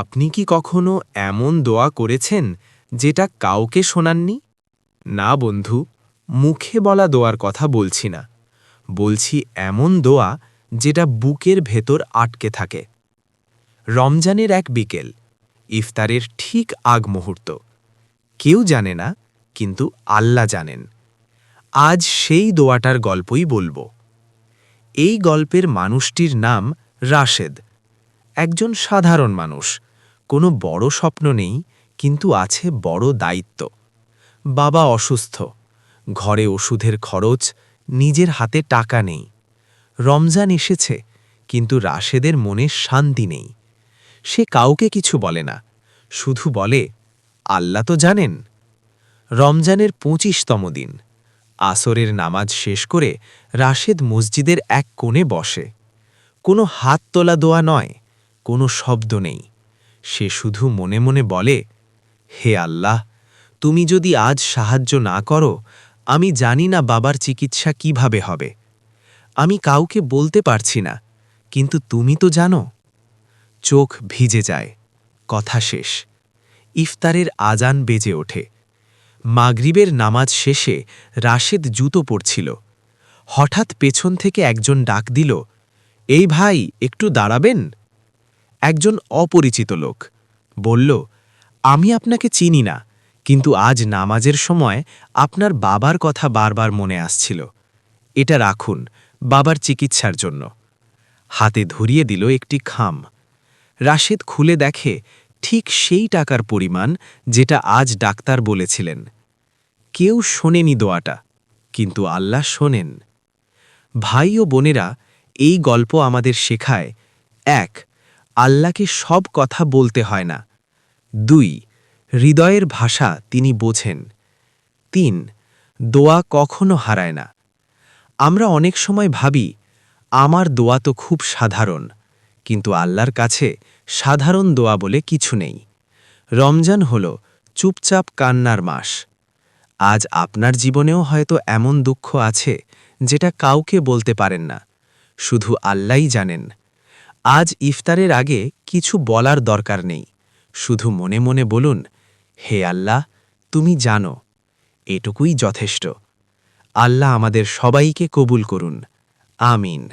আপনি কি কখনো এমন দোয়া করেছেন যেটা কাউকে শোনাননি? না বন্ধু, মুখে বলা দোয়ার কথা বলছি না। বলছি এমন দোয়া যেটা বুকের ভেতর আটকে থাকে। রমজানের এক বিকেল, ইফতারের ঠিক আগ মুহূর্ত। কেউ জানে না, কিন্তু আল্লাহ জানেন। আজ সেই দোয়াটার গল্পই বলব। এই গল্পের মানুষটির নাম রাশেদ। একজন সাধারণ মানুষ। কোনো বড় স্বপ্ন নেই, কিন্তু আছে বড় দায়িত্ব। বাবা অসুস্থ। ঘরে ওষুধের খরচ, নিজের হাতে টাকা নেই। রমজান এসেছে, কিন্তু রাশেদের মনে শান্তি নেই। সে কাউকে কিছু বলে না। শুধু বলে, আল্লাহ তো জানেন। রমজানের পঁচিশতম দিন। আসরের নামাজ শেষ করে রাশেদ মসজিদের এক কোণে বসে। কোনো হাত তোলা দোয়া নয়। কোনো শব্দ নেই। সে শুধু মনে মনে বলে, হে আল্লাহ, তুমি যদি আজ সাহায্য না করো, আমি জানি না বাবার চিকিৎসা কীভাবে হবে। আমি কাউকে বলতে পারছি না, কিন্তু তুমি তো জানো। চোখ ভিজে যায়। কথা শেষ। ইফতারের আজান বেজে ওঠে। মাগরিবের নামাজ শেষে রাশেদ জুতো পড়ছিল হঠাৎ পেছন থেকে একজন ডাক দিল, এই ভাই, একটু দাঁড়াবেন? একজন অপরিচিত লোক। বলল, আমি আপনাকে চিনি না, কিন্তু আজ নামাজের সময় আপনার বাবার কথা বারবার মনে আসছিল। এটা রাখুন, বাবার চিকিৎসার জন্য। হাতে ধরিয়ে দিল একটি খাম। রাশেদ খুলে দেখে ঠিক সেই টাকার পরিমাণ যেটা আজ ডাক্তার বলেছিলেন। কেউ শোনেনি দোয়াটা, কিন্তু আল্লাহ শোনেন। ভাই ও বোনেরা এই গল্প আমাদের শেখায়। এক আল্লাহকে সব কথা বলতে হয় না। দুই, হৃদয়ের ভাষা তিনি বোঝেন। তিন, দোয়া কখনো হারায় না। আমরা অনেক সময় ভাবি, আমার দোয়া তো খুব সাধারণ, কিন্তু আল্লাহর কাছে সাধারণ দোয়া বলে কিছু নেই। রমজান হল চুপচাপ কান্নার মাস। আজ আপনার জীবনেও হয়তো এমন দুঃখ আছে, যেটা কাউকে বলতে পারেন না। শুধু আল্লাহই জানেন। আজ ইফতারের আগে কিছু বলার দরকার নেই। শুধু মনে মনে বলুন, হে আল্লাহ, তুমি জানো, এটুকুই যথেষ্ট। আল্লাহ আমাদের সবাইকে কবুল করুন। আমিন।